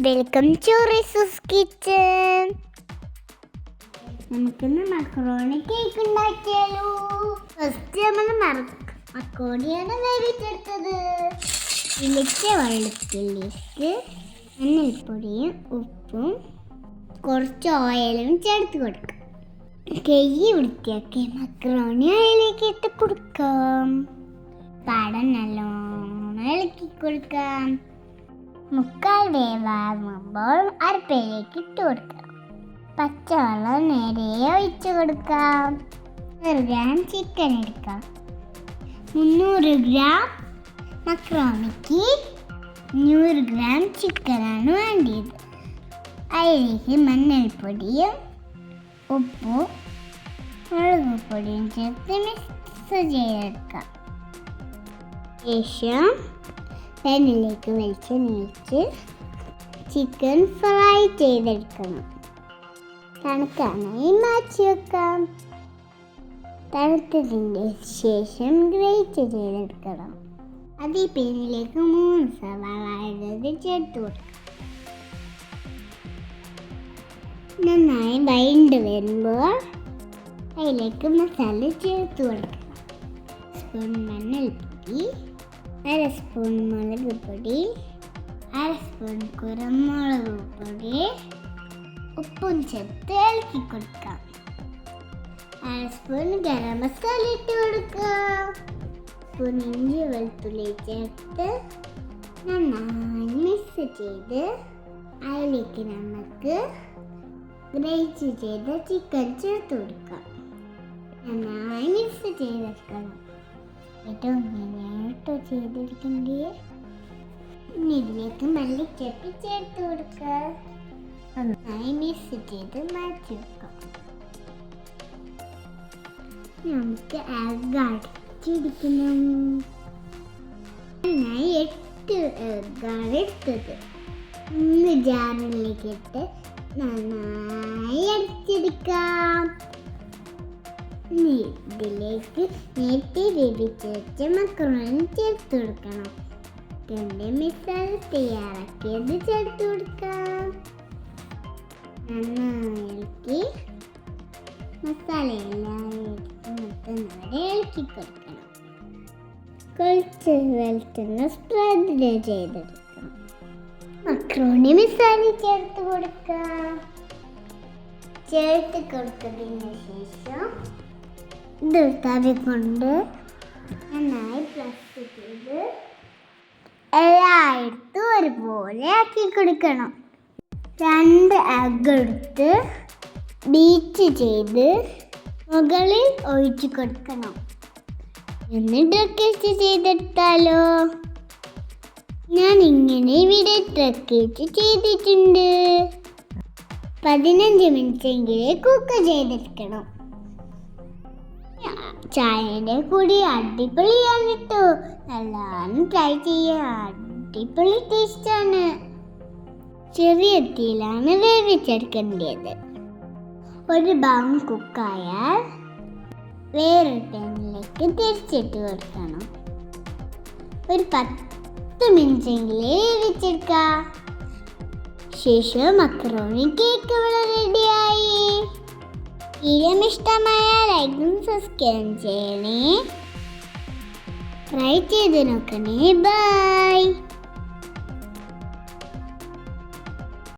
Welcome to റിസസ് kitchen നമുക്കിന്ന് മക്കറോണി cake ഉണ്ടാക്കിയാലോ. First നമ്മൾ മക്കോണിയാണ് വേവിച്ചെടുത്തത്. ഇളിച്ച വെള്ളത്തിലേക്ക് മഞ്ഞൾപ്പൊടിയും ഉപ്പും കുറച്ച് ഓയിലും ചേർത്ത് കൊടുക്കാം. കൈ വൃത്തിയാക്കി മക്രോണി അതിലേക്ക് ഇട്ട് കൊടുക്കാം. പടം നല്ലോണം ഇളക്കി കൊടുക്കാം. മുക്കാൽ വേവാകുമ്പോൾ അരപ്പയിലേക്ക് ഇട്ട് കൊടുക്കാം. പച്ചവെള്ളം നേരെ ഒഴിച്ചു കൊടുക്കാം. ഗ്രാം ചിക്കൻ എടുക്കാം. മുന്നൂറ് ഗ്രാം മക്രോമിക്ക് നൂറ് ഗ്രാം ചിക്കനാണ് വേണ്ടിയത്. അതിലേക്ക് മഞ്ഞൾപ്പൊടിയും ഉപ്പും മുളക് പൊടിയും ചേർത്ത് മിക്സ് ചെയ്തെടുക്കാം. ശേഷം പാനിലേക്ക് വെളിച്ചെണ്ണയിച്ച് ചിക്കൻ ഫ്രൈ ചെയ്തെടുക്കണം തണുക്കാനായി മാറ്റി വെക്കാം. തണുത്തതിന്റെ ശേഷം ഗ്രേറ്റ് ചെയ്തെടുക്കണം. അത് ഈ പാനിലേക്ക് മൂന്ന് സവാള ചേർത്ത് കൊടുക്കാം. നന്നായി വൈണ്ട് വരുമ്പോൾ അതിലേക്ക് മസാല ചേർത്ത് കൊടുക്കണം. സ്പൂൺ മഞ്ഞൾപ്പൊടി അര സ്പൂൺ മുളക് പൊടി അര സ്പൂൺ കുരുമുളക് പൊടി ഉപ്പും ചേർത്ത് ഇളക്കി കൊടുക്കാം. അര സ്പൂൺ ഗരം മസാല ഇട്ട് കൊടുക്കാം. സ്പൂൺ ഇഞ്ചി വെളുത്തുള്ളി ചേർത്ത് നന്നായി മിക്സ് ചെയ്ത് അതിലേക്ക് നമുക്ക് ഗ്രേറ്റ് ചെയ്ത ചിക്കൻ ചേർത്ത് കൊടുക്കാം. നന്നായി മിക്സ് ചെയ്തെടുക്കണം. ഏറ്റവും ഇങ്ങനെയാട്ടോ ചെയ്തെടുക്കണ്ടേ? ഇനി നമുക്ക് എട്ട് എഗ്ഗാണ് ഇട്ട് നന്നായി അടിച്ചെടുക്കാം ഇതിലേക്ക് നേരത്തെ വേവിച്ച് വെച്ച മക്രോണി ചേർത്ത് കൊടുക്കണം. രണ്ട് മിസാല തയ്യാറാക്കിയത് ചേർത്ത് കൊടുക്കാം. നന്നായി മസാല എല്ലാം ഇളക്കി കൊടുക്കണം. കുറച്ച് വെളുത്തുന്ന സ്പ്രെഡ് ചെയ്തെടുക്കാം. മക്രോണി മിസാലി ചേർത്ത് കൊടുക്കാം ചേർത്ത് കൊടുത്തതിന് ശേഷം ഇത് തവി കൊണ്ട് നന്നായി പ്ലസ് ചെയ്ത് എല്ലായിടത്തും ഒരുപോലെ ആക്കി കൊടുക്കണം. രണ്ട് എഗ് എടുത്ത് ബീറ്റ് ചെയ്ത് മുകളിൽ ഒഴിച്ചു കൊടുക്കണം. എന്നിട്ട് ട്രക്കേറ്റ് ചെയ്തെടുത്താലോ? ഞാൻ ഇങ്ങനെ ഇവിടെ ട്രക്കേറ്റ് ചെയ്തിട്ടുണ്ട്. പതിനഞ്ച് മിനിറ്റ് എങ്കിലേ കുക്ക് ചെയ്തെടുക്കണം. ചായയുടെ കൂടി അടിപൊളിയാണ് കേട്ടോ എല്ലാവരും ട്രൈ ചെയ്യുക അടിപൊളി ടേസ്റ്റാണ് ചെറിയ തീയിലാണ് വേവിച്ചെടുക്കേണ്ടത് ഒരു ഭാഗം കുക്കായാൽ വേറെ പാനിലേക്ക് തിരിച്ചിട്ട് കൊടുക്കണം ഒരു പത്ത് മിനിറ്റെങ്കിലും വേവിച്ചെടുക്കാം. ശേഷം മക്രോണി കേക്ക് ഇവിടെ റെഡിയായി വീഡിയോ ഇഷ്ടമായ ലൈക്കും സബ്സ്ക്രൈബ് ചെയ്യണേ. ട്രൈ ചെയ്ത് നോക്കണേ. ബൈ